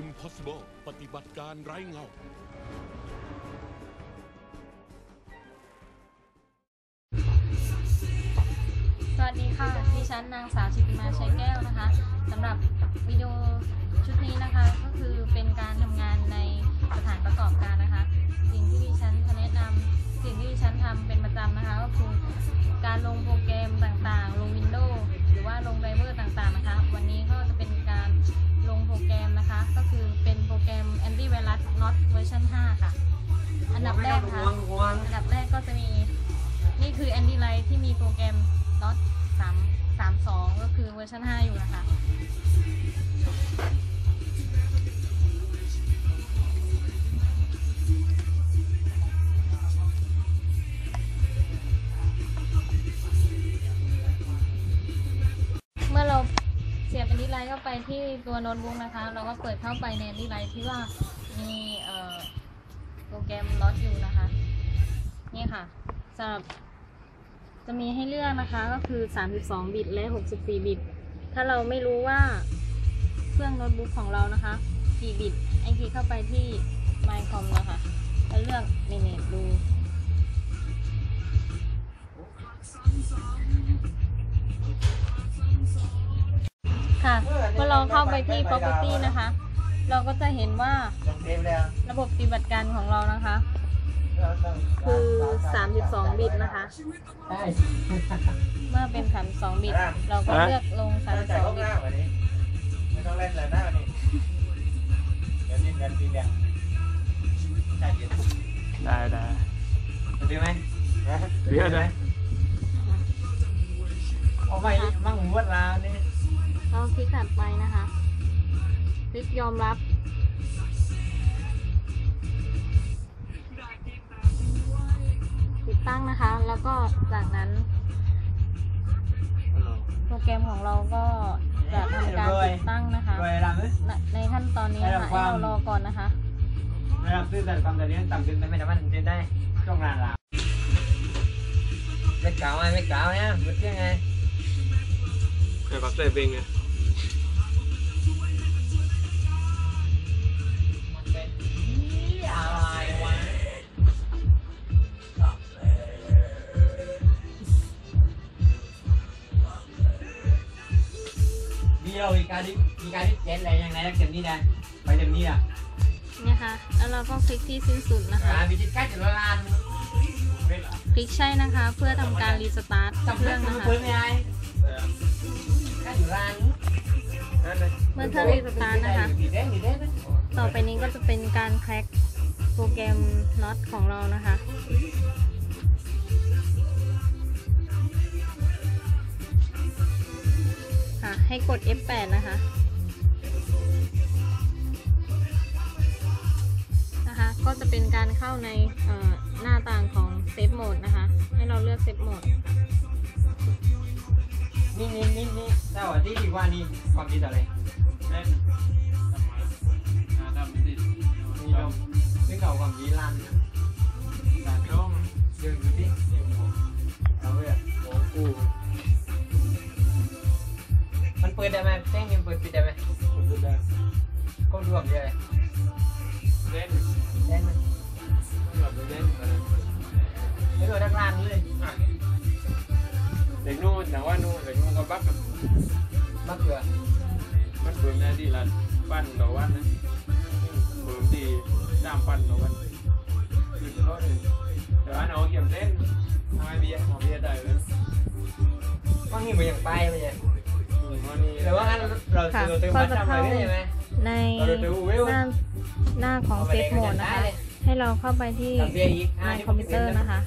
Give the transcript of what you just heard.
Impossible ปฏิบัติการไร้เงา สวัสดีค่ะ ดิฉันนางสาวชิติมาชัยแก้วนะคะสำหรับวิดีโอชุดนี้นะคะก็คือเป็นการทำงานในสถานประกอบการนะคะ สิ่งที่ดิฉันแนะนำสิ่งที่ดิฉันทำเป็นประจำนะคะก็คือการลงโปร Not Version 5ค่ะ อันดับแรกค่ะ อันดับแรกก็จะมี นี่คือ Andy Light ที่มีโปรแกรม Not 3 3 2 ก็คือเวอร์ชัน5 อยู่นะคะ ที่ตัวโน้ตบุ๊กนะคะ เราก็เปิดเข้าไปใน Andy Light ที่ว่ามีโปรแกรม Not อยู่นะคะ นี่ค่ะสำหรับจะมีให้เลือกนะคะก็คือ 32 บิต และ 64 บิต ถ้าเราไม่รู้ว่าเครื่องโน้ตบุ๊กของเรานะคะ กี่บิต ไอคลิกเข้าไปที่ mycom นะคะแล้วเลือก manage ดู ค่ะเมื่อเราเข้าไปที่ property นะคะ เราก็จะเห็นว่าระบบปฏิบัติการของเรานะคะ คือ 32 บิตนะคะ เมื่อเป็น 32 บิต เราก็เลือกลง 32 บิตไม่ต้องเล่นเลยนะวันนี้เดี๋ยวนี้เดินตีแดงใช่เย็นได้ได้ดีไหมเรีได้เอาไมมั่งหัวลานี่ เราคลิกถัดไปนะคะ คลิกยอมรับ ติดตั้งนะคะ แล้วก็จากนั้น โปรแกรมของเราก็จะทำการติดตั้งนะคะรวยรำไหมในในขั้นตอนนี้นะคะให้เรารอก่อนนะคะรำตื้นแต่ความแต่เลี้ยงต่ำขึ้นแต่ไม่ได้มันเต้นได้ช่วงงานลาไม่เก่าไงไม่เก่าเนี่ยมันเที่ยงไงเดี๋ยวก็เตะเบงไงมั เราอีกการที่อีกการที่เจ็ดอะไรยังไงแล้วเต็มนี่ได้ไปเต็มนี่อะเนี่ยค่ะ แล้วเราก็คลิกที่สิ้นสุดนะคะอ่ามีจิตใกล้จะละลานไม่หรอคลิกใช่นะคะ เพื่อทำการรีสตาร์ทจำเคเรื่รื่อองงนะนะคะเพิ่มไม่ได้ใกล้อยู่ลานนั่นเลยเมื่อถ้ารีสตาร์ทนะคะดีเด้ดีเด้ต่อไปนี้ก็จะเป็นการแคร็กโปรแกรม NOT ของเรานะคะค่ะ ให้กด F8 นะคะ นะคะ ก็จะเป็นการเข้าในหน้าต่างของเซฟโหมดนะคะ ให้เราเลือกเซฟโหมดนี่นี่นี่นี่เจ้าที่ดีว่านี่ความคิดอะไรเล่น แจ้งมันเปิดปิดได้ไหมสุดได้ก็รวมเลยเล่นแจ้งมันต้องแบบเล่นกันไม่โดนนักลานเลยเด็กนู่ แต่ว่างั้นเราเราเติมมาทำอะไรได้ไหม ในเราดูเวลหน้าหน้าของเซฟโหมดนะคะ ให้เราเข้าไปที่ทำเบียร์อีกในคอมพิวเตอร์นะคะ